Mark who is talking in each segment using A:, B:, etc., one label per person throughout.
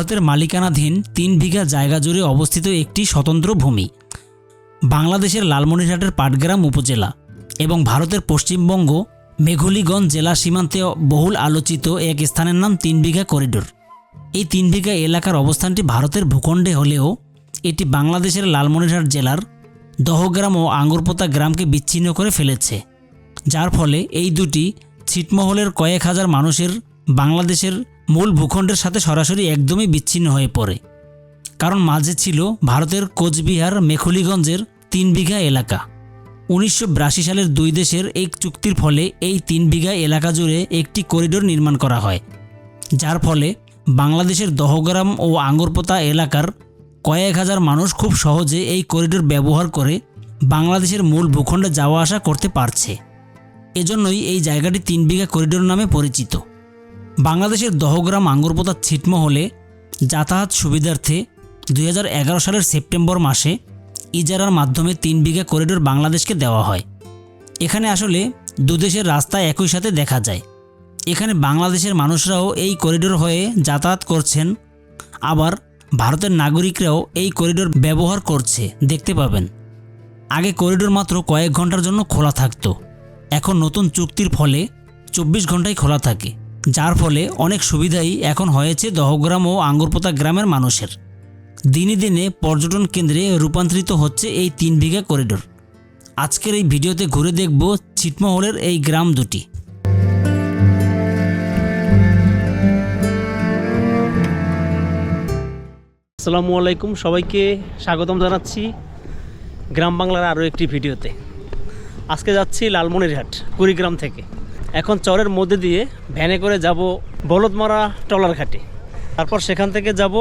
A: ভারতের মালিকানাধীন তিন বিঘা জায়গা জুড়ে অবস্থিত একটি স্বতন্ত্র ভূমি। বাংলাদেশের লালমনিরহাটের পাটগ্রাম উপজেলা এবং ভারতের পশ্চিমবঙ্গ মেঘুলিগঞ্জ জেলা সীমান্তে বহুল আলোচিত এক স্থানের নাম তিন বিঘা করিডোর। এই তিন বিঘা এলাকার অবস্থানটি ভারতের ভূখণ্ডে হলেও এটি বাংলাদেশের লালমনিরহাট জেলার দহগ্রাম ও আঙ্গুরপোতা গ্রামকে বিচ্ছিন্ন করে ফেলেছে, যার ফলে এই দুটি ছিটমহলের কয়েক হাজার মানুষের বাংলাদেশের মূল ভূখণ্ডের সাথে সরাসরি একদমই বিচ্ছিন্ন হয়ে পড়ে। কারণ মাঝে ছিল ভারতের কোচবিহার, মেখুলিগঞ্জের তিন বিঘা এলাকা। উনিশশো বিরাশি সালের দুই দেশের এক চুক্তির ফলে এই তিন বিঘা এলাকা জুড়ে একটি করিডোর নির্মাণ করা হয়। যার ফলে বাংলাদেশের দহগ্রাম ও আঙ্গুরপোতা এলাকার কয়েক হাজার মানুষ খুব সহজে এই করিডোর ব্যবহার করে বাংলাদেশের মূল ভূখণ্ডে যাওয়া আসা করতে পারছে। এজন্যই এই জায়গাটি তিন বিঘা করিডোর নামে পরিচিত। বাংলাদেশের দহগ্রাম আঙ্গুরপোতা ছিটমহলে যাতায়াত সুবিধার্থে দু হাজার এগারো সালের সেপ্টেম্বর মাসে ইজারার মাধ্যমে তিন বিঘা করিডোর বাংলাদেশকে দেওয়া হয়। এখানে আসলে দুদেশের রাস্তা একই সাথে দেখা যায়। এখানে বাংলাদেশের মানুষরাও এই করিডোর হয়ে যাতায়াত করছেন, আবার ভারতের নাগরিকরাও এই করিডোর ব্যবহার করছে, দেখতে পাবেন। আগে করিডোর মাত্র কয়েক ঘণ্টার জন্য খোলা থাকতো, এখন নতুন চুক্তির ফলে চব্বিশ ঘন্টাই খোলা থাকে। যার ফলে অনেক সুবিধাই এখন হয়েছে দহগ্রাম ও আঙ্গুরপোতা গ্রামের মানুষের। দিনে দিনে পর্যটন কেন্দ্রে রূপান্তরিত হচ্ছে এই তিন বিঘা করিডোর। আজকের এই ভিডিওতে ঘুরে দেখব ছিটমহলের এই গ্রাম দুটি।
B: আসসালামু আলাইকুম, সবাইকে স্বাগতম জানাচ্ছি গ্রাম বাংলার আরও একটি ভিডিওতে। আজকে যাচ্ছি লালমনিরহাট, কুড়িগ্রাম থেকে। এখন চরের মধ্যে দিয়ে ভ্যানে করে যাব বলদমারা টলার ঘাটে। তারপর সেখান থেকে যাব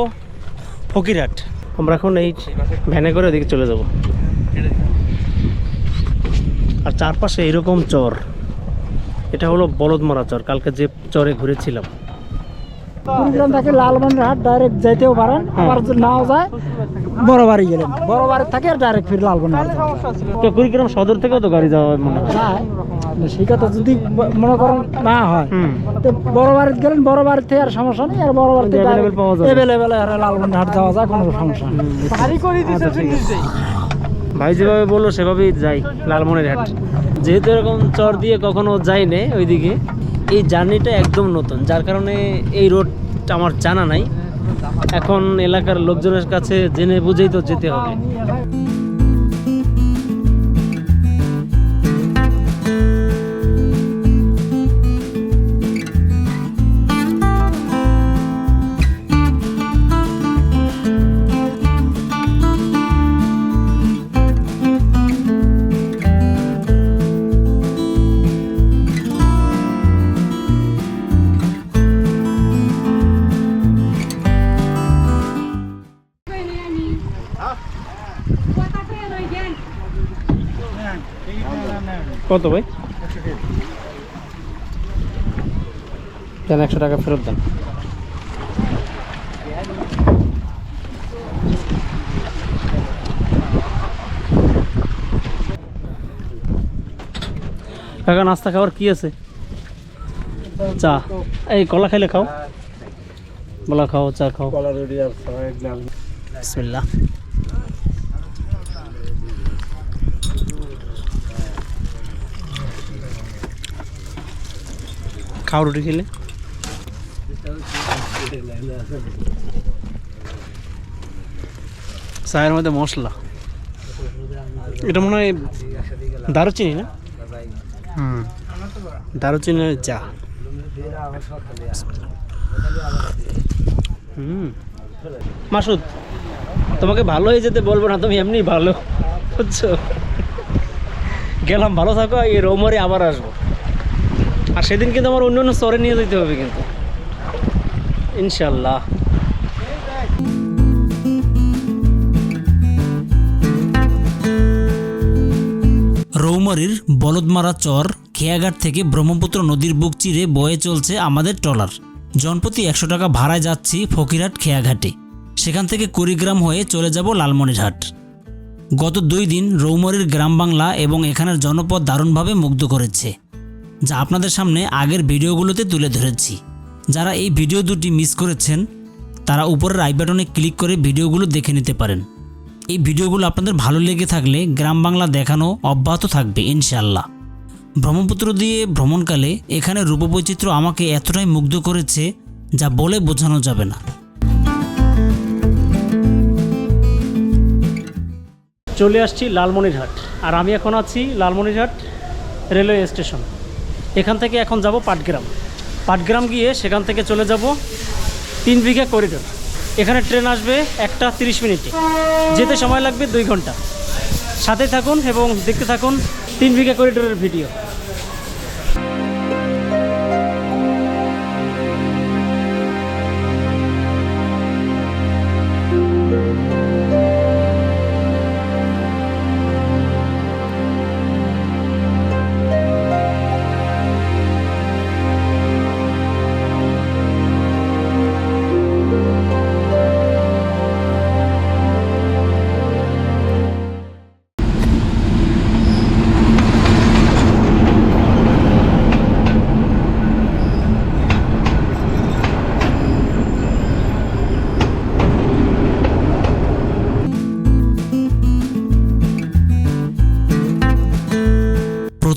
B: ফকিরহাট। আমরা এখন এই ভ্যানে করে ওদিকে চলে যাব। আর চারপাশে এরকম চর এটা হলো বলদমারা চর কালকে যে চরে ঘুরেছিলাম।
C: কুড়িগ্রাম থেকে লালমনিরহাট ডাইরেক্ট যাইতেও পারেন আবার যদি নাও যায় বড় বাড়ি গেলেন। বড় বাড়ি থেকে ডাইরেক্ট ফির লালমনিরহাট যাবেন।
B: তো কুড়িগ্রাম সদর থেকেও তো গাড়ি যাওয়া হয় মনে হয়।
C: না সেই কথা যদি মনে করেন না হয় তো বড় বাড়িতে গেলেন বড় বাড়িতে আর সমস্যা নেই আর বড় বাড়িতে যাওয়া যায় কোনো সমস্যা নেই।
B: আচ্ছা। ভাই যেভাবে বলল সেভাবেই যাই লালমনিরহাট। যেহেতু এরকম চর দিয়ে কখনো যাইনি ওইদিকে এই জার্নিটা একদম নতুন। যার কারণে এই রোডটা আমার জানা নাই। এখন এলাকার লোকজনের কাছে জেনে বুঝেই তো যেতে হবে। কত ভাই? দেন একশো টাকা ফেরত দেন। কাকা নাস্তা খাওয়ার কি আছে? চা। এই কলা খাইলে খাও। বলা খাও চা খাও। বিসমিল্লাহ। খাও রুটি খেলে। চায়ের মধ্যে মশলা। এটা মনে হয় দারুচিনি না? হুম। দারুচিনি চা। হুম। মাসুদ তোমাকে ভালো হয়ে যেতে বলব না তুমি এমনি ভালো। বুঝছ? গেলাম ভালো থাকো এই রৌমারে আবার আসব। আর সেদিন কিন্তু আমার অন্য অন্য স্তরে নিয়ে যেতে হবে কিন্তু। ইনশাল্লাহ
A: রৌমারির বলদমারা চর খেয়াঘাট থেকে ব্রহ্মপুত্র নদীর বুক চিরে বয়ে চলছে আমাদের ট্রলার। জনপ্রতি একশো টাকা ভাড়ায় যাচ্ছি ফকিরহাট খেয়াঘাটে। সেখান থেকে কুড়িগ্রাম হয়ে চলে যাব লালমনিরহাট। গত দুই দিন রৌমারির গ্রাম বাংলা এবং এখানের জনপদ দারুণভাবে মুগ্ধ করেছে। যা আপনাদের সামনে আগের ভিডিওগুলোতে তুলে ধরেছি। যারা এই ভিডিও দুটি মিস করেছেন, তারা উপরের আই বাটনে ক্লিক করে ভিডিওগুলো দেখে নিতে পারেন। এই ভিডিওগুলো আপনাদের ভালো লেগে থাকলে গ্রাম বাংলা দেখানো অব্যাহত থাকবে ইনশাল্লাহ ব্রহ্মপুত্র দিয়ে ভ্রমণকালে এখানে রূপবৈচিত্র্য আমাকে এতটাই মুগ্ধ করেছে যা বলে বোঝানো যাবে না।
B: চলে আসছি লালমনিরহাট, আর আমি এখন আছি লালমনিরহাট রেলওয়ে স্টেশন। এখান থেকে এখন যাব পাটগ্রাম। পাটগ্রাম গিয়ে সেখান থেকে চলে যাব তিন বিঘা করিডোর। এখানে ট্রেন আসবে একটা তিরিশ মিনিটে। যেতে সময় লাগবে দুই ঘণ্টা। সাথে থাকুন এবং দেখতে থাকুন তিন বিঘা করিডোরের ভিডিও।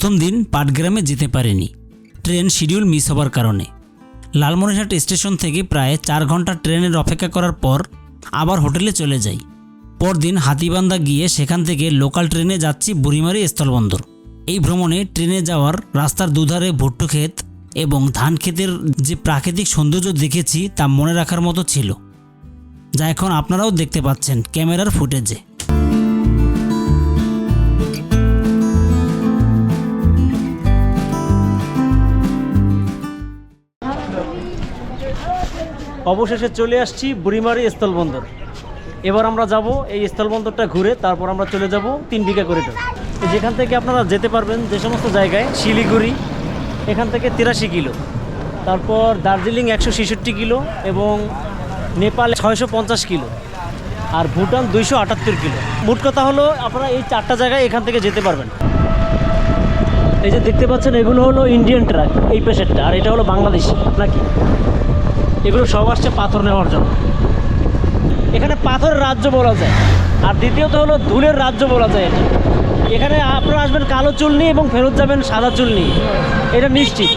A: প্রথম দিন পাটগ্রামে যেতে পারেনি। ট্রেন শিডিউল মিস হবার কারণে। লালমনিরহাট স্টেশন থেকে প্রায় চার ঘণ্টা ট্রেনের অপেক্ষা করার পর আবার হোটেলে চলে যাই। পরদিন হাতিবান্ধা গিয়ে সেখান থেকে লোকাল ট্রেনে যাচ্ছি বুড়িমারি স্থলবন্দর। এই ভ্রমণে ট্রেনে যাওয়ার রাস্তার দুধারে ভুট্টো ক্ষেত এবং ধান ক্ষেতের যে প্রাকৃতিক সৌন্দর্য দেখেছি তা মনে রাখার মতো ছিল। যা এখন আপনারাও দেখতে পাচ্ছেন ক্যামেরার ফুটেজে।
B: অবশেষে চলে আসছি বুড়িমারি স্থলবন্দর। এবার আমরা যাব এই স্থলবন্দরটা ঘুরে, তারপর আমরা চলে যাব তিন বিঘা করিডোর। যেখান থেকে আপনারা যেতে পারবেন যে সমস্ত জায়গায়, শিলিগুড়ি, এখান থেকে তিরাশি কিলো। তারপর দার্জিলিং একশো ছেষট্টি কিলো এবং নেপাল ছয়শো পঞ্চাশ কিলো আর ভুটান দুইশো আটাত্তর কিলো। মোট কথা হলো, আপনারা এই চারটা জায়গায় এখান থেকে যেতে পারবেন। এই যে দেখতে পাচ্ছেন, এগুলো হলো ইন্ডিয়ান ট্রাক এই পেশেন্টটা আর এটা হলো বাংলাদেশি, নাকি? এগুলো সব আসছে পাথর নেওয়ার জন্য। এখানে পাথরের রাজ্য বলা যায়। আর দ্বিতীয়ত হলো ধুলের রাজ্য বলা যায় এটা। এখানে আপনারা আসবেন কালো চুল নিয়ে এবং ফেরত যাবেন সাদা চুল নিয়ে। এটা নিশ্চিত।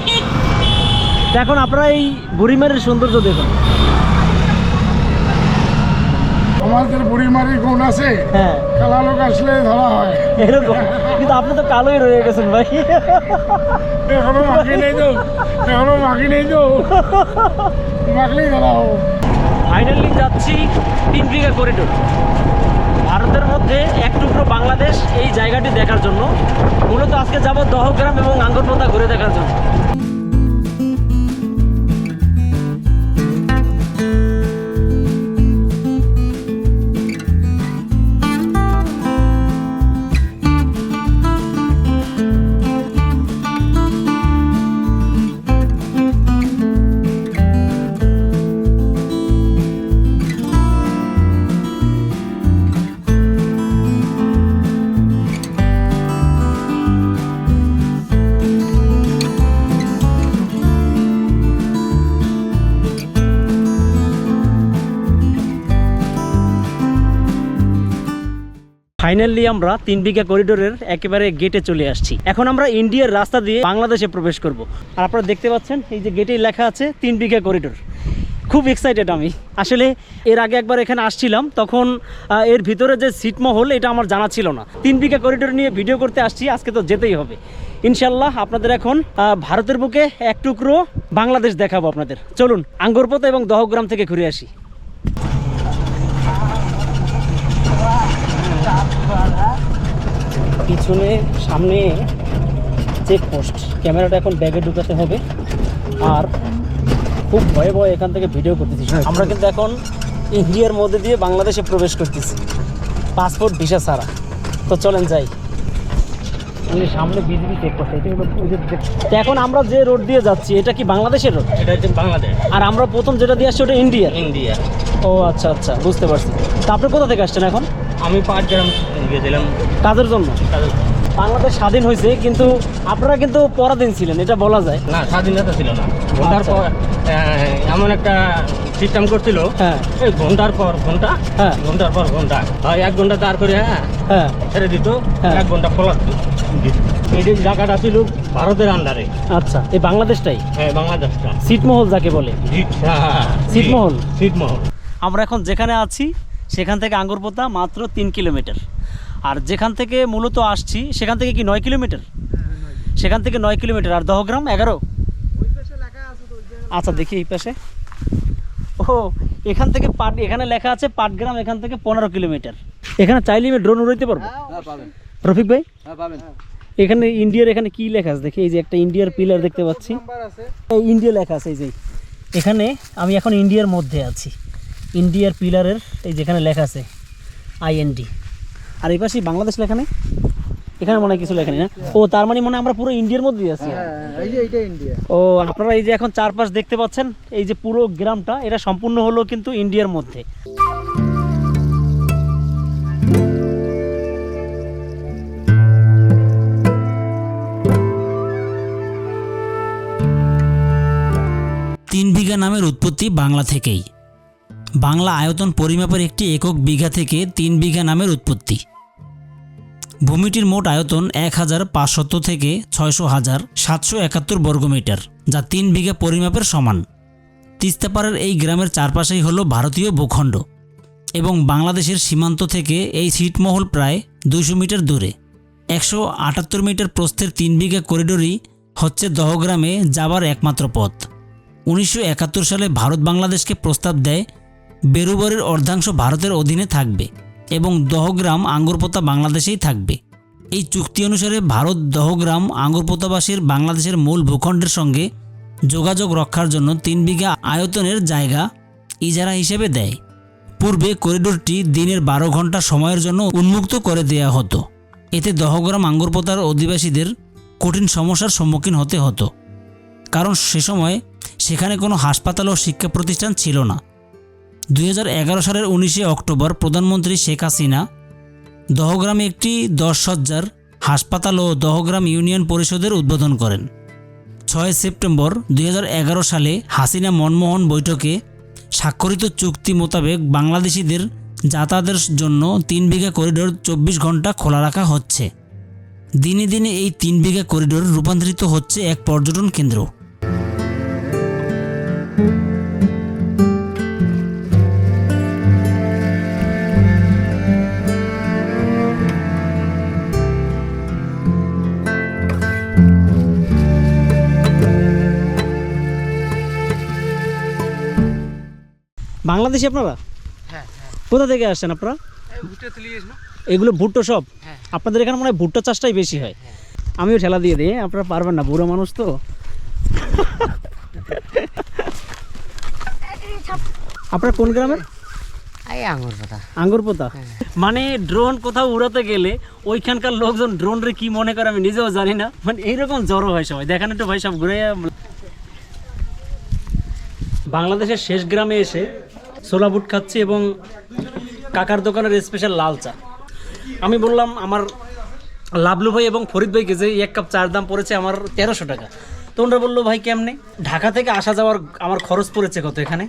B: এখন আপনারা এই বুড়িমারের সৌন্দর্য দেখুন।
D: আমাদের বুড়িমারি গুণ আছে।
B: হ্যাঁ।
D: কালা লোক আসলে ধরা হয়।
B: এরকম। কিন্তু আপনি তো কালোই রয়ে গেছেন ভাই।
D: এখনও মাখি নেই তো। এখনও মাখি নেই তো। মাখলেই ধরা হব
B: ফাইনালি যাচ্ছি তিন বিঘা করিডোর ভারতের মধ্যে এক টুকরো বাংলাদেশ এই জায়গাটি দেখার জন্য। মূলত আজকে যাব দহগ্রাম এবং আঙ্গরপোতা ঘুরে দেখার জন্য। ফাইনালি আমরা তিন বিঘা করিডোরের একেবারে গেটে চলে আসছি। এখন আমরা ইন্ডিয়ার রাস্তা দিয়ে বাংলাদেশে প্রবেশ করব। আর আপনারা দেখতে পাচ্ছেন, এই যে গেটেই লেখা আছে তিন বিঘা করিডোর। খুব এক্সাইটেড আমি। আসলে এর আগে একবার এখানে আসছিলাম, তখন এর ভিতরে যে সিটমহল এটা আমার জানা ছিল না। তিন বিঘা করিডোর নিয়ে ভিডিও করতে আসছি, আজকে তো যেতেই হবে। ইনশাল্লাহ আপনাদের এখন ভারতের বুকে এক টুকরো বাংলাদেশ দেখাবো আপনাদের। চলুন আঙ্গরপোতা এবং দহগ্রাম থেকে ঘুরে আসি। পিছনে সামনে চেকপোস্ট ক্যামেরাটা এখন ব্যাগে ঢুকাতে হবে। আর খুব ভয়ে ভয়ে এখান থেকে ভিডিও করতেছি। আমরা কিন্তু এখন ইন্ডিয়ার মধ্যে দিয়ে বাংলাদেশে প্রবেশ করতেছি। পাসপোর্ট ভিসা ছাড়া। তো চলেন যাই। এই সামনে যে যে- তো এখন আমরা যে রোড দিয়ে যাচ্ছি এটা কি বাংলাদেশের রোড
E: এটা হচ্ছে বাংলাদেশ।
B: আর আমরা প্রথম যেটা দিয়ে আসছি ওটা ইন্ডিয়া
E: ইন্ডিয়া
B: ও আচ্ছা আচ্ছা বুঝতে পারছি। তা আপনি কোথা থেকে আসছেন এখন?
E: আমি পাঁচ পাটগ্রাম গেছিলাম
B: কাজের জন্য? বাংলাদেশ স্বাধীন হয়েছে কিন্তু আপনারা কিন্তু পরাধীন ছিলেন এটা বলা যায়।
E: না স্বাধীনতা ছিল না।
B: আচ্ছা।
E: পর এমন একটা সিস্টেম করছিল।
B: হ্যাঁ।
E: এই ঘণ্টার পর ঘণ্টা
B: হ্যাঁ।
E: ঘণ্টার পর ঘণ্টা। হয় এক ঘণ্টা তার করে হ্যাঁ
B: হ্যাঁ।
E: ছেড়ে দিত
B: হ্যাঁ।
E: এক ঘণ্টা খোলা দিত এই জায়গাটা ছিল ভারতের আন্ডারে
B: আচ্ছা এই বাংলাদেশটাই?
E: হ্যাঁ বাংলাদেশটা।
B: ছিটমহল যাকে বলে।
E: জিত হ্যাঁ
B: ছিটমহল?
E: ছিটমহল
B: আমরা এখন যেখানে আছি সেখান থেকে আঙ্গুরপোতা মাত্র তিন কিলোমিটার। আর যেখান থেকে মূলত আসছি সেখান থেকে কি নয় কিলোমিটার? সেখান থেকে নয় কিলোমিটার। আর দহগ্রাম এগারো? আচ্ছা দেখি এই পাশে। ও এখান থেকে পাট এখানে লেখা আছে পাটগ্রাম এখান থেকে পনেরো কিলোমিটার। এখানে চাইলে আমি ড্রোন উড়াইতে পারব? রফিক ভাই? এখানে ইন্ডিয়ার এখানে কি লেখা আছে? দেখি এই যে একটা ইন্ডিয়ার পিলার দেখতে পাচ্ছি। এই ইন্ডিয়া লেখা আছে এই যে। এখানে আমি এখন ইন্ডিয়ার মধ্যে আছি। ইন্ডিয়ার পিলারের এই যেখানে লেখা আছে আইএনডি আর এই পাশে বাংলাদেশ লেখা নেই? এখানে মনে হয় কিছু লেখা নেই না? ও তার মানে মনে হয় আমরা পুরো ইন্ডিয়ার মধ্যেই আছি।
C: এই যে এইটা ইন্ডিয়া
B: ও আপনারা এই যে এখন চারপাশ দেখতে পাচ্ছেন এই যে পুরো গ্রামটা এটা সম্পূর্ণ হলো কিন্তু ইন্ডিয়ার মধ্যে।
A: তিন বিঘা নামের উৎপত্তি বাংলা থেকেই। বাংলা আয়তন পরিমাপের একটি একক বিঘা থেকে তিন বিঘা নামের উৎপত্তি। ভূমিটির মোট আয়তন এক হাজার পাঁচশত থেকে ছয়শো হাজার সাতশো একাত্তর বর্গমিটার যা তিন বিঘা পরিমাপের সমান। তিস্তাপাড়ের এই গ্রামের চারপাশেই হল ভারতীয় ভূখণ্ড এবং বাংলাদেশের সীমান্ত থেকে এই ছিটমহল প্রায় দুশো মিটার দূরে। একশো আটাত্তর মিটার প্রস্থের তিন বিঘা করিডোরই হচ্ছে দহগ্রামে যাবার একমাত্র পথ। উনিশশো একাত্তর সালে ভারত বাংলাদেশকে প্রস্তাব দেয় বেরুবরের অর্ধাংশ ভারতের অধীনে থাকবে এবং দহগ্রাম আঙ্গুরপোতা বাংলাদেশেই থাকবে। এই চুক্তি অনুসারে ভারত দহগ্রাম আঙ্গুরপোতাবাসীর বাংলাদেশের মূল ভূখণ্ডের সঙ্গে যোগাযোগ রক্ষার জন্য তিন বিঘা আয়তনের জায়গা ইজারা হিসেবে দেয়। পূর্বে করিডোরটি দিনের বারো ঘণ্টা সময়ের জন্য উন্মুক্ত করে দেয়া হতো। এতে দহগ্রাম আঙ্গুরপোতার অধিবাসীদের কঠিন সমস্যার সম্মুখীন হতে হতো। কারণ সে সময় সেখানে কোনো হাসপাতাল ও শিক্ষা প্রতিষ্ঠান ছিল না। দুই হাজার এগারো সালের উনিশে অক্টোবর প্রধানমন্ত্রী শেখ হাসিনা দহগ্রামে একটি দশ সজ্জার হাসপাতাল ও দহগ্রাম ইউনিয়ন পরিষদের উদ্বোধন করেন। ছয় সেপ্টেম্বর দুই হাজার এগারো সালে হাসিনা মনমোহন বৈঠকে স্বাক্ষরিত চুক্তি মোতাবেক বাংলাদেশিদের যাতায়াতের জন্য তিন বিঘা করিডোর চব্বিশ ঘণ্টা খোলা রাখা হচ্ছে। দিনে দিনে এই তিন বিঘা করিডোর রূপান্তরিত হচ্ছে এক পর্যটন কেন্দ্র।
B: বাংলাদেশি আপনারা? কোথা থেকে আসছেন আপনারা? এগুলো ভুট্টো সব? আপনাদের এখানে মনে হয় ভুট্টো চাষটাই বেশি হয়। আমিও ঠেলা দিয়ে দিই হ্যাঁ? আপনারা পারবেন না বুড়ো মানুষ তো। আপনার কোন গ্রামের? আঙ্গুরপোতা। মানে ড্রোন কোথাও উড়াতে গেলে ওইখানকার লোকজন ড্রোন রে কি মনে করে আমি নিজেও জানি না। মানে এইরকম জড়ো হয় সবাই। দেখেন একটু ভাই সব ঘুরে বাংলাদেশের শেষ গ্রামে এসে ছোলা বুট খাচ্ছি এবং কাকার দোকানের স্পেশাল লাল চা। আমি বললাম আমার লাভলু ভাই এবং ফরিদ ভাইকে যে এক কাপ চার দাম পড়েছে আমার তেরোশো টাকা। তো ওনারা বলল ভাই কেমনে? ঢাকা থেকে আসা যাওয়ার আমার খরচ পড়েছে কত এখানে?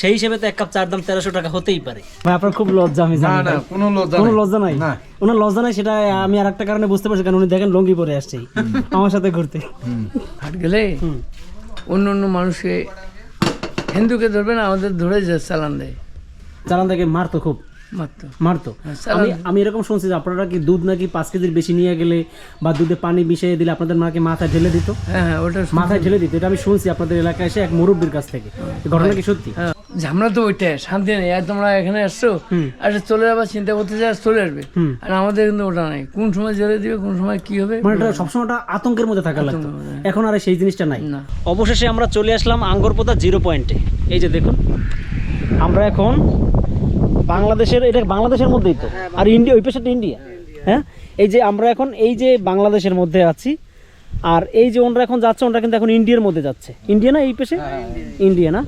B: সেই হিসেবে তো এক কাপ চার দাম তেরোশো টাকা হতেই পারে। ভাই আপনার খুব লজ্জা আমি জানি ভাই।
D: কোনো লজ্জা
B: কোনো লজ্জা নাই? ওনার লজ্জা নাই সেটা আমি আর একটা কারণে বুঝতে পারছি কারণ উনি দেখেন লঙ্গি পরে আসছে। আমার সাথে ঘুরতে।
F: হাট গেলে অন্য অন্য মানুষকে হিন্দুকে ধরবে না আমাদের ধরে যে চালান দেয়।
B: চালান দেয় মারতো খুব।
F: মারতো।
B: মারতো।
F: হ্যাঁ,
B: আমি আমি এরকম শুনছি যে আপনারা কি দুধ নাকি পাঁচ কেজির বেশি নিয়ে গেলে বা দুধে পানি মিশিয়ে দিলে আপনাদের মাকে মাথায় ঢেলে দিত?
F: হ্যাঁ হ্যাঁ ওটা
B: মাথায় ঢেলে দিত। এটা আমি শুনছি আপনাদের এলাকায় এসে এক মুরব্বীর কাছ থেকে। ঘটনা কি সত্যি?
F: হ্যাঁ, ঝামেলা তো ওইটাই শান্তি নেই। আর তোমরা এখানে আসছো আর চলে যাবার চিন্তা করতে চাই চলে আসবে। আর আমাদের কিন্তু ওটা নাই। কোন সময় জেলে দিবে কোন সময় কি হবে
B: মানে সবসময় একটা আতঙ্কের মধ্যে থাকা লাগতো। এখন আর সেই জিনিসটা নাই।
F: না।
B: অবশেষে আমরা চলে আসলাম আঙ্গরপোতা জিরো পয়েন্টে। এই যে দেখুন আমরা এখন বাংলাদেশের এটা বাংলাদেশের মধ্যেই তো। আর ইন্ডিয়া ওই পাশেটা ইন্ডিয়া। হ্যাঁ? এই যে আমরা এখন এই যে বাংলাদেশের মধ্যে আছি আর এই যে ওনরা এখন যাচ্ছে ওনরা কিন্তু এখন ইন্ডিয়ার মধ্যে যাচ্ছে। ইন্ডিয়া না এই পেশে? ইন্ডিয়া না?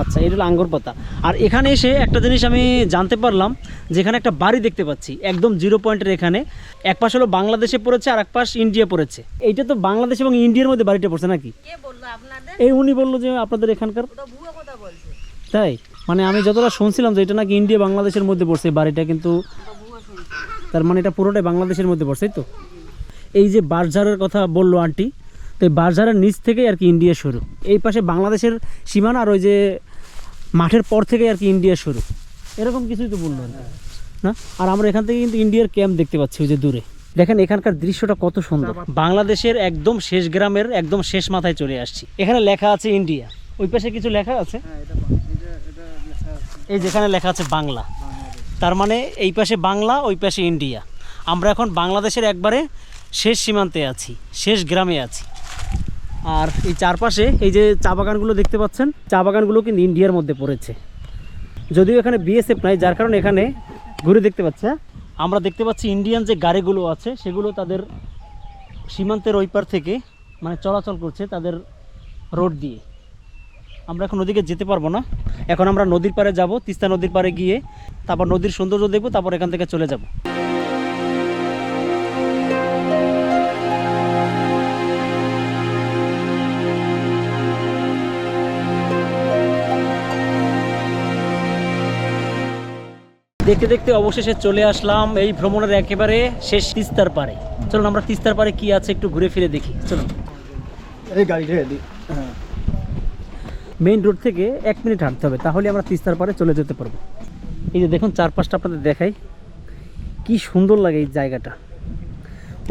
B: আচ্ছা এটা হলো আঙ্গুর পাতা। আর এখানে এসে একটা জিনিস আমি জানতে পারলাম যেখানে একটা বাড়ি দেখতে পাচ্ছি একদম জিরো পয়েন্টের এখানে। এক পাশ হলো বাংলাদেশে পড়েছে আর এক পাশ ইন্ডিয়া পড়েছে। এইটা তো বাংলাদেশ এবং ইন্ডিয়ার মধ্যে বাড়িটা পড়ছে নাকি? এই উনি বলল যে আপনাদের এখানকার। তাই? মানে আমি যতটা শুনছিলাম যে এটা নাকি ইন্ডিয়া বাংলাদেশের মধ্যে পড়ছে বাড়িটা কিন্তু তার মানে এটা পুরোটাই বাংলাদেশের মধ্যে পড়ছে তাই তো? এই যে বাঁশঝাড়ের কথা বলল আন্টি তো এই বাঁশঝাড়ের নিচ থেকে আর কি ইন্ডিয়া শুরু। এই পাশে বাংলাদেশের সীমানা আর ওই যে মাঠের পর থেকে আর কি ইন্ডিয়া শুরু। এরকম কিছুই তো বলল। না? আর আমরা এখান থেকে কিন্তু ইন্ডিয়ার ক্যাম্প দেখতে পাচ্ছি ওই যে দূরে। দেখেন এখানকার দৃশ্যটা কত সুন্দর। বাংলাদেশের একদম শেষ গ্রামের একদম শেষ মাথায় চলে আসছি। এখানে লেখা আছে ইন্ডিয়া। ওই পাশে কিছু লেখা আছে? এই যেখানে লেখা আছে। বাংলা। তার মানে এই পাশে বাংলা ওই পাশে ইন্ডিয়া। আমরা এখন বাংলাদেশের একবারে শেষ সীমান্তে আছি শেষ গ্রামে আছি। আর এই চারপাশে এই যে চা বাগানগুলো দেখতে পাচ্ছেন, চা বাগানগুলো কিন্তু ইন্ডিয়ার মধ্যে পড়েছে। যদিও এখানে বিএসএফ নাই, যার কারণে এখানে ঘুরে দেখতে পাচ্ছে হ্যাঁ? আমরা দেখতে পাচ্ছি ইন্ডিয়ান যে গাড়িগুলো আছে, সেগুলো তাদের সীমান্তের ওই পার থেকে মানে চলাচল করছে তাদের রোড দিয়ে। আমরা এখন নদীকে যেতে পারব না। এখন আমরা নদীর পাড়ে যাব, তিস্তা নদীর পাড়ে গিয়ে তারপর নদীর সৌন্দর্য দেখব, তারপর এখান থেকে চলে যাব। দেখতে দেখতে অবশেষে চলে আসলাম এই ভ্রমণের একেবারে শেষ তিস্তার পারে চলুন আমরা তিস্তার পারে কি আছে একটু ঘুরে ফিরে দেখি। চলুন।
C: এই গাড়িটা দিই
B: মেইন রোড থেকে এক মিনিট হাঁটতে হবে তাহলে আমরা তিস্তার পারে চলে যেতে পারব। এই যে দেখুন চারপাশটা আপনাদের দেখাই। কি সুন্দর লাগে এই জায়গাটা।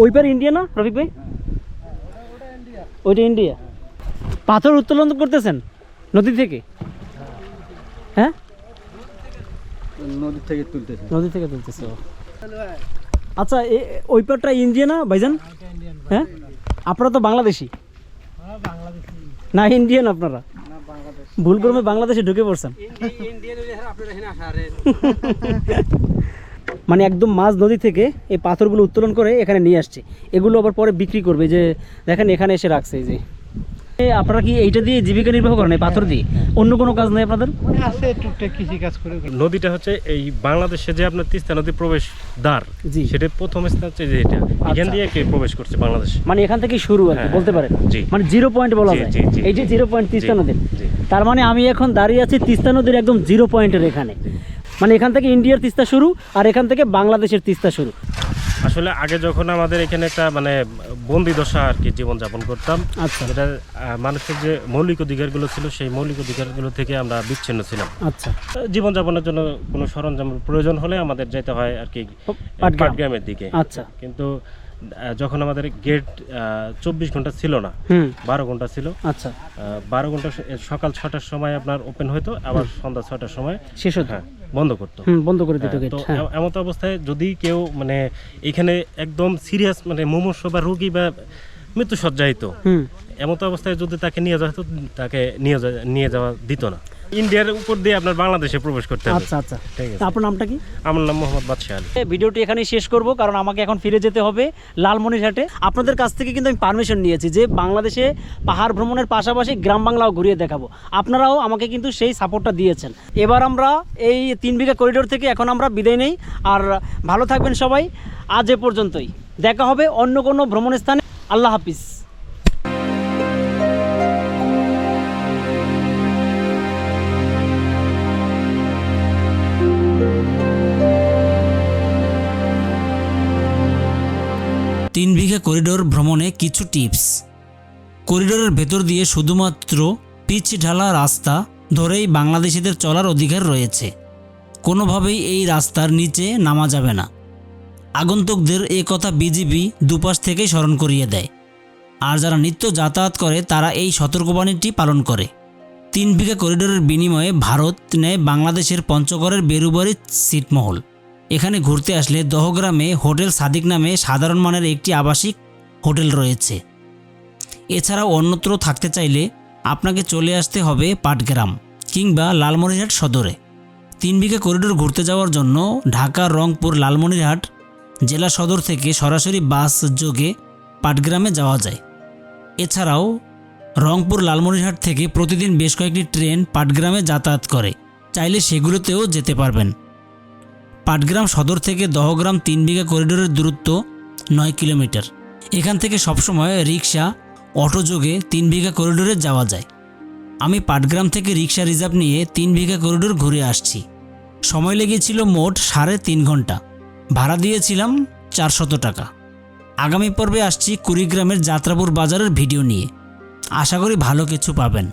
B: ওই পার ইন্ডিয়া না রফিক ভাই? ওইটা ইন্ডিয়া পাথর উত্তোলন করতেছেন নদী থেকে? হ্যাঁ?
C: নদী থেকে তুলতেছে।
B: নদী থেকে তুলতেছে আচ্ছা এ- ওই পারটা ইন্ডিয়া না ভাইজান? হ্যাঁ? আপনারা তো বাংলাদেশি? না ইন্ডিয়ান আপনারা? ভুল করে বাংলাদেশে ঢুকে পড়ছেন। মানে একদম মাছ নদী থেকে এই পাথরগুলো উত্তোলন করে এখানে নিয়ে আসছে। এগুলো আবার পরে বিক্রি করবে যে দেখেন এখানে এসে রাখছে এই যে। আপনারা কি এইটা দিয়ে জীবিকা নির্বাহ করেন এই পাথর দিয়ে? অন্য কোনো কাজ নেই আপনাদের?
C: আছে টুকটাক কৃষি কাজ করে
E: নদীটা হচ্ছে এই বাংলাদেশে যে আপনার তিস্তা নদী প্রবেশ দ্বার
B: জি।
E: সেটা প্রথম স্থান হচ্ছে যে এটা। এখান দিয়ে কে প্রবেশ করছে বাংলাদেশে?
B: মানে এখান থেকে শুরু আর
E: হ্যাঁ,
B: বলতে পারেন।
E: জি।
B: মানে জিরো পয়েন্ট বলা যায়। এই যে জিরো পয়েন্ট তিস্তা
E: জি,
B: নদীর তার মানে আমি এখন দাঁড়িয়ে আছি তিস্তা নদীর একদম জিরো পয়েন্টের এখানে। মানে এখান থেকে ইন্ডিয়ার তিস্তা শুরু আর এখান থেকে বাংলাদেশের তিস্তা শুরু।
E: আসলে আগে যখন আমাদের এখানে একটা মানে বন্দি দশা আর কি জীবনযাপন করতাম
B: আচ্ছা।
E: আহ, মানুষের যে মৌলিক অধিকারগুলো ছিল সেই মৌলিক অধিকারগুলো থেকে আমরা বিচ্ছিন্ন ছিলাম।
B: আচ্ছা।
E: জীবনযাপনের জন্য কোনো সরঞ্জামের প্রয়োজন হলে আমাদের যেতে হয় আর কি পাটগ্রামের দিকে।
B: আচ্ছা।
E: কিন্তু যখন আমাদের গেট চব্বিশ ঘণ্টা ছিল না বারো ঘণ্টা ছিল
B: আচ্ছা।
E: বারো ঘণ্টা সকাল ছটার সময় আপনার ওপেন হতো আবার সন্ধ্যা ছটার সময়।
B: শেষ হতো
E: হ্যাঁ। বন্ধ করতো।
B: বন্ধ করে দিত
E: হ্যাঁ,
B: গেট
E: তো
B: হ্যাঁ।
E: এমত অবস্থায় যদি কেউ মানে এখানে একদম সিরিয়াস মানে মুমূর্ষ বা রোগী বা মৃত্যু সজ্জায়িত
B: এমন
E: এমত অবস্থায় যদি তাকে নিয়ে যাওয়া হতো তাকে নিয়ে নিয়ে যাওয়া দিত না। ইন্ডিয়ার উপর দিয়ে আপনার বাংলাদেশে প্রবেশ করতে হবে।
B: আচ্ছা আচ্ছা।
E: ঠিক আছে।
B: আপনার নামটা কি?
E: আমার নাম মোহাম্মদ বাদশাহ আলী।
B: ভিডিওটি এখানেই শেষ করব কারণ আমাকে এখন ফিরে যেতে হবে লালমনিরহাটে। আপনাদের কাছ থেকে কিন্তু আমি পারমিশন নিয়েছি যে বাংলাদেশে পাহাড় ভ্রমণের পাশাপাশি গ্রাম বাংলাও ঘুরিয়ে দেখাবো। আপনারাও আমাকে কিন্তু সেই সাপোর্টটা দিয়েছেন। এবার আমরা এই তিন বিঘা করিডোর থেকে এখন আমরা বিদায় নেই আর ভালো থাকবেন সবাই। আজ এ পর্যন্তই। দেখা হবে অন্য কোনো ভ্রমণ স্থানে আল্লাহ হাফিজ।
A: তিন বিঘা করিডোর ভ্রমণে কিছু টিপস। করিডোরের ভেতর দিয়ে শুধুমাত্র পিচ ঢালা রাস্তা ধরেই বাংলাদেশিদের চলার অধিকার রয়েছে। কোনোভাবেই এই রাস্তার নিচে নামা যাবে না। আগন্তুকদের এ কথা বিজিবি দুপাশ থেকেই স্মরণ করিয়ে দেয়। আর যারা নিত্য যাতায়াত করে, তারা এই সতর্কবাণীটি পালন করে। তিন বিঘা করিডোরের বিনিময়ে ভারত নেয় বাংলাদেশের পঞ্চগড়ের বেরুবাড়ি ছিটমহল এখানে ঘুরতে আসলে দহগ্রামে হোটেল সাদিক নামে সাধারণ মানের একটি আবাসিক হোটেল রয়েছে। এছাড়াও অন্যত্র থাকতে চাইলে আপনাকে চলে আসতে হবে পাটগ্রাম কিংবা লালমনিরহাট সদরে। তিন বিঘা করিডোর ঘুরতে যাওয়ার জন্য ঢাকা, রংপুর, লালমনিরহাট জেলা সদর থেকে সরাসরি বাস যোগে পাটগ্রামে যাওয়া যায়। এছাড়াও রংপুর, লালমনিরহাট থেকে প্রতিদিন বেশ কয়েকটি ট্রেন পাটগ্রামে যাতায়াত করে। চাইলে সেগুলোতেও যেতে পারবেন। পাটগ্রাম সদর থেকে দহগ্রাম তিন বিঘা করিডোরের দূরত্ব নয় কিলোমিটার। এখান থেকে সবসময় রিক্সা, অটো যোগে তিন বিঘা করিডোরে যাওয়া যায়। আমি পাটগ্রাম থেকে রিক্সা রিজার্ভ নিয়ে তিন বিঘা করিডোর ঘুরে আসছি। সময় লেগেছিল মোট সাড়ে তিন ঘণ্টা। ভাড়া দিয়েছিলাম চারশত টাকা। আগামী পর্বে আসছি কুড়িগ্রামের যাত্রাপুর বাজারের ভিডিও নিয়ে। আশা করি ভালো কিছু পাবেন।